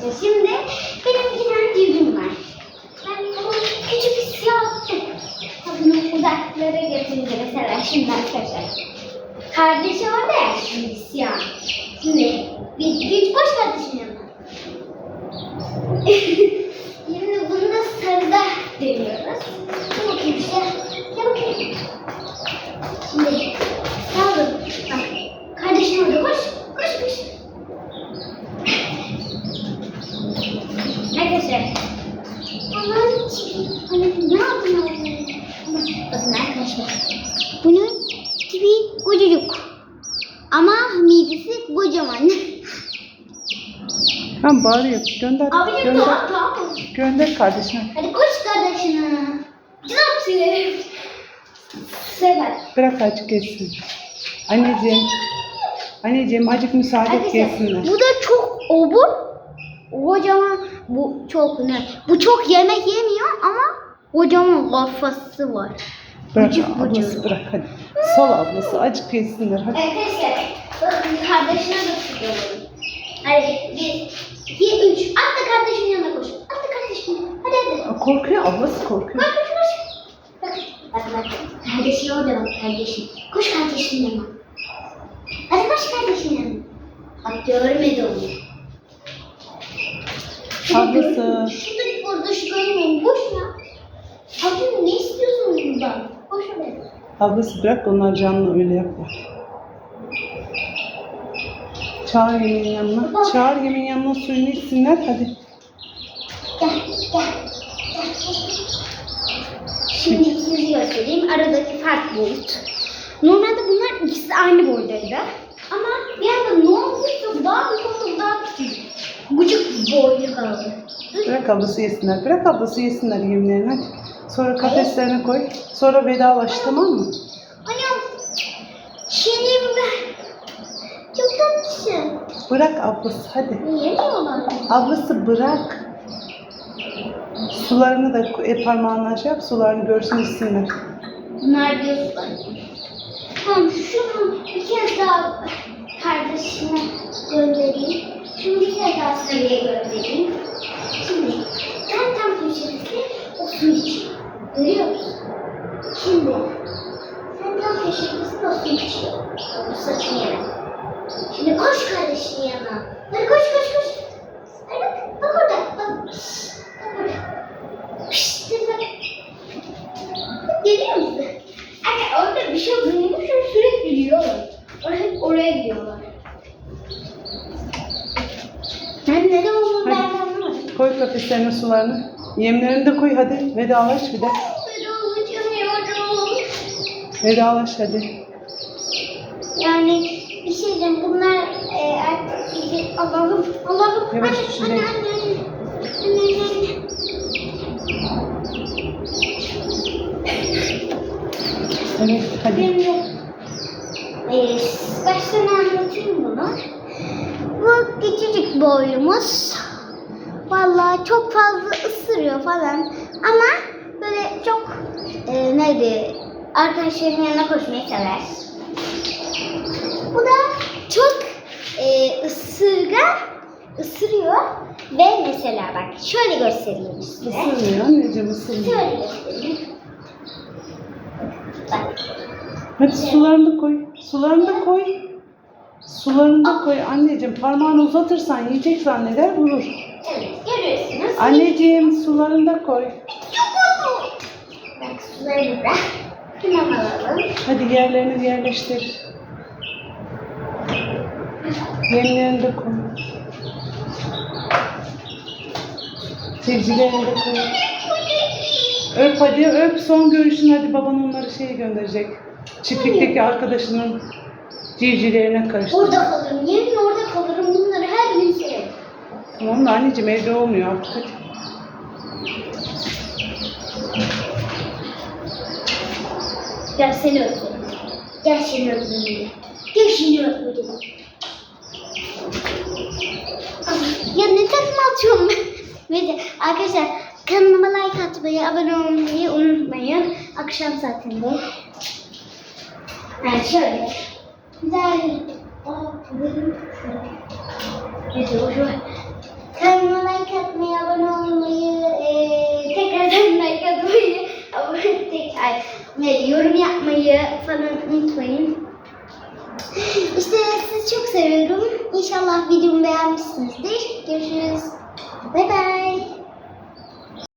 arkadaşlar. Şimdi benim iki tane civcivim var. Ben bunu küçük bir siyah bunu uzaklara götürünce mesela şimdi arkadaşlar. Kardeşi orada ya şimdi siyah. Şimdi bir güç boş kardeşin yanına. Şimdi bunu da sarıda deniyoruz. Dur bakayım işte. Gel bakayım. Şimdi yavrum bak. Kardeşin orada koş. Koş koş. Arkadaşlar. Hani ne yaptın? Bakın arkadaşlar. Bunun tipi kocucuk. Ama midesi kocaman. Tamam bağırıyor. Gönder. Abicim gönder. tamam tamam. Gönder kardeşine. Hadi koş kardeşine. Silerim. Sever. Bırak açık geçsin. Anneciğim. Anneciğim acık müsaade et gelsinler. bu da çok obur. Kocaman bu çok ne? Bu çok yemek yemiyor ama kocaman kafası var. Bırak Bıcık ablası bıcık. bırak hadi. Sal ablası acık geçsinler hadi. Arkadaşlar bakın kardeşine götürüyorum. Hadi bir, iki, üç. Atla kardeşin yanına koş. Atla kardeşin yanına. Hadi hadi. Korkuyor ablası korkuyor. Koş koş koş. Bak bak bak. Kardeşin orada bak kardeşin. Koş kardeşin yanına. Hadi koş kardeşin yanına. Bak görmedi onu. Ablası. Şurada burada şu görmeyin. Boş ya. Abi ne istiyorsunuz buradan? Boş ver. Ablası bırak onlar canlı öyle yapma. Çağır yemeğin yanına. Çağır yemeğin yanına suyunu içsinler hadi. Gel, gel. gel. Şimdi sizi göstereyim. Aradaki fark boyut. Normalde bunlar ikisi aynı boydaydı. Ama bir anda ne olmuşsa daha büyük oldu, daha küçük. Gıcık kaldı. Bırak ablası yesinler. Bırak ablası yesinler yemlerini hadi. Sonra kafeslerine koy. Sonra vedalaş tamam mı? Anam, şeyim ben. Çok tatlısın. Bırak ablası hadi. Yemiyorlar. Ablası bırak. Sularını da e, parmağınla şey yap. Sularını görsün içsinler. Bunlar diyorlar. Tamam şunu bir kez daha kardeşime göndereyim. Şunu bir kez daha sarıya göndereyim. Şimdi ben tam köşesinde o su içiyor. Görüyor musun? Şimdi sen tam köşesinde o su içiyor. Bu saçını yere. Şimdi koş kardeşinin yanına. Hadi koş koş koş. Hadi bak, bak orada. Bak. Bak orada. Pişt, bak. Geliyor musun? Anne orada bir şey duymuş ve sürekli diyorlar. Oraya, hep oraya gidiyorlar. Ben neden olduğunu ben Hadi. anlamadım. Koy kafeslerine sularını. Yemlerini de koy hadi. Vedalaş bir de. Ben olacağım Vedalaş hadi. Yani bir şey diyeceğim. Bunlar e, artık bizi Allah'ım Allah'ım. Yavaş anne, anne. Anne, anne, anne. Evet hadi. Şimdi e, baştan anlatayım bunu. Bu küçücük boylumuz. Vallahi çok fazla ısırıyor falan. Ama böyle çok e, neydi arkadaşlarının yanına koşmayı sever. Bu da çok ısırgan ısırıyor. Ve mesela bak şöyle göstereyim size. Isırmıyor anneciğim ısırmıyor. Şöyle göstereyim. Bak. Hadi sularını da koy. Sularını da koy. Sularını da koy anneciğim. Parmağını uzatırsan yiyecek zanneder vurur. Evet görüyorsunuz. Anneciğim sularını da koy. Bak suları bırak. Hemen alalım. Hadi yerlerini yerleştir. Yemlerini de koy. Civcivlerini de koy. Öp hadi öp son görüşün hadi baban onları şeye gönderecek. Çiftlikteki arkadaşının civcivlerine karıştır. Orada kalırım. Yemin orada kalırım. Bunları her gün severim. Tamam da anneciğim evde olmuyor artık hadi. Gel seni öpeyim. Gel seni öpeyim. Gel seni öpeyim. Ya ne tekme atıyorum ben? Neyse arkadaşlar kanalıma like atmayı, abone olmayı unutmayın. Akşam saatinde. Yani şöyle. Güzel. Kanalıma like atmayı, abone olmayı, e, tekrardan like atmayı, abone, tek, ay, ne, yorum yapmayı falan unutmayın. İşte sizi çok seviyorum. İnşallah videomu beğenmişsinizdir. Görüşürüz. Bay bay.